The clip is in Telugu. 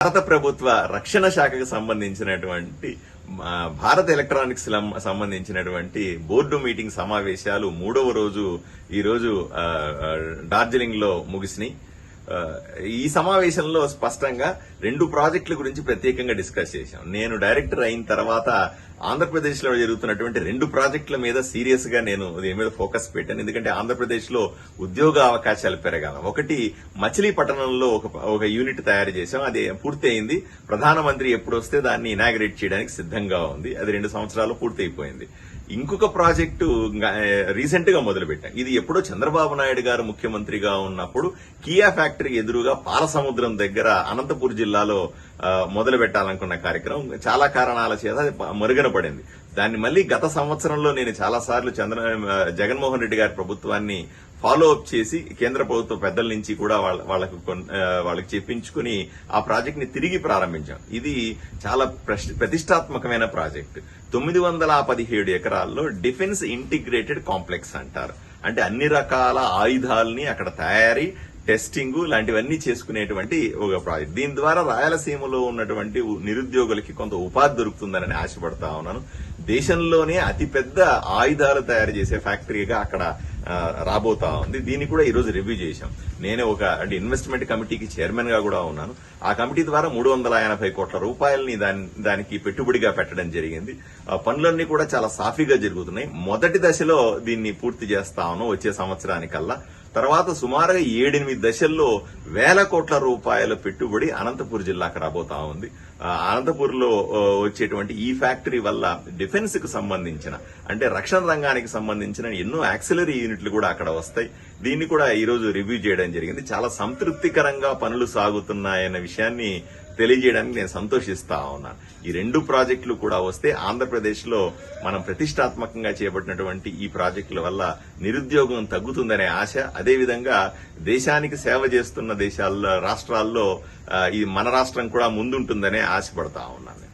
భారత ప్రభుత్వ రక్షణ శాఖకు సంబంధించినటువంటి భారత ఎలక్ట్రానిక్స్ సంబంధించినటువంటి బోర్డు మీటింగ్ సమావేశాలు మూడవ రోజు ఈ రోజు ఆ, డార్జిలింగ్లో ముగిసినాయి. ఈ సమావేశంలో స్పష్టంగా రెండు ప్రాజెక్టుల గురించి ప్రత్యేకంగా డిస్కస్ చేశాం. నేను డైరెక్టర్ అయిన తర్వాత ఆంధ్రప్రదేశ్లో జరుగుతున్నటువంటి రెండు ప్రాజెక్టుల మీద సీరియస్గా నేను దీని మీద ఫోకస్ పెట్టాను. ఎందుకంటే ఆంధ్రప్రదేశ్లో ఉద్యోగ అవకాశాలు పెరగాల. ఒకటి మచిలీపట్నంలో ఒక ఒక యూనిట్ తయారు చేశాం. అది పూర్తి అయింది ప్రధానమంత్రి ఎప్పుడు వస్తే దాన్ని ఇనాగ్రేట్ చేయడానికి సిద్ధంగా ఉంది. అది రెండు సంవత్సరాలు పూర్తయిపోయింది. ఇంకొక ప్రాజెక్టు రీసెంట్గా మొదలు పెట్టాం ఇది ఎప్పుడో చంద్రబాబు నాయుడు గారు ముఖ్యమంత్రిగా ఉన్నప్పుడు కియా ఫ్యాక్టరీ ఎదురుగా పాలసముద్రం దగ్గర అనంతపూర్ జిల్లాలో మొదలు పెట్టాలనుకున్న కార్యక్రమం. చాలా కారణాల చేత అది పడింది. దాన్ని మళ్ళీ గత సంవత్సరంలో నేను చాలా సార్లు చంద్ర జగన్మోహన్ రెడ్డి గారి ప్రభుత్వాన్ని ఫాలో అప్ చేసి కేంద్ర ప్రభుత్వ పెద్దల నుంచి కూడా వాళ్ళ- వాళ్ళకు కొన్- వాళ్ళకి చెప్పించుకుని ఆ ప్రాజెక్ట్ని తిరిగి ప్రారంభించాం. ఇది చాలా ప్రశ్- ప్రతిష్టాత్మకమైన ప్రాజెక్ట్. తొమ్మిది వందల పదిహేడు ఎకరాల్లో డిఫెన్స్ ఇంటిగ్రేటెడ్ కాంప్లెక్స్ అంటారు. అంటే అన్ని రకాల ఆయుధాలని అక్కడ తయారీ టెస్టింగ్ లాంటివన్నీ చేసుకునేటువంటి ఒక ప్రాజెక్ట్. దీని ద్వారా రాయలసీమలో ఉన్నటువంటి నిరుద్యోగులకి కొంత ఉపాధి దొరుకుతుందని ఆశపడతా ఉన్నాను. దేశంలోనే అతిపెద్ద ఆయుధాలు తయారు చేసే ఫ్యాక్టరీగా అక్కడ రాబోతా ఉంది. దీన్ని కూడా ఈ రోజు రివ్యూ చేశాం. నేనే ఒక అంటే ఇన్వెస్ట్మెంట్ కమిటీకి చైర్మన్గా కూడా ఉన్నాను. ఆ కమిటీ ద్వారా మూడు వందల ఎనభై కోట్ల రూపాయలని దాని దానికి పెట్టుబడిగా పెట్టడం జరిగింది. ఆ పనులన్నీ కూడా చాలా సాఫీగా జరుగుతున్నాయి. మొదటి దశలో దీన్ని పూర్తి చేస్తా ఉన్నాం వచ్చే సంవత్సరానికల్లా. తర్వాత సుమారుగా ఏడెనిమిది దశల్లో వేల కోట్ల రూపాయల పెట్టుబడి అనంతపూర్ జిల్లాకు రాబోతా ఉంది. అనంతపూర్లో వచ్చేటువంటి ఈ ఫ్యాక్టరీ వల్ల డిఫెన్స్కు సంబంధించిన అంటే రక్షణ రంగానికి సంబంధించిన ఎన్నో యాక్సిలరీ యూనిట్లు కూడా అక్కడ వస్తాయి. దీన్ని కూడా ఈరోజు రివ్యూ చేయడం జరిగింది. చాలా సంతృప్తికరంగా పనులు సాగుతున్నాయన్న విషయాన్ని తెలియజేయడానికి నేను సంతోషిస్తా ఉన్నాను. ఈ రెండు ప్రాజెక్టులు కూడా వస్తే ఆంధ్రప్రదేశ్లో మనం ప్రతిష్టాత్మకంగా చేపట్టినటువంటి ఈ ప్రాజెక్టుల వల్ల నిరుద్యోగం తగ్గుతుందనే ఆశ. అదేవిధంగా దేశానికి సేవ చేస్తున్న దేశాల్లో రాష్ట్రాల్లో ఈ మన రాష్ట్రం కూడా ముందుంటుందనే ఆశపడతా ఉన్నాను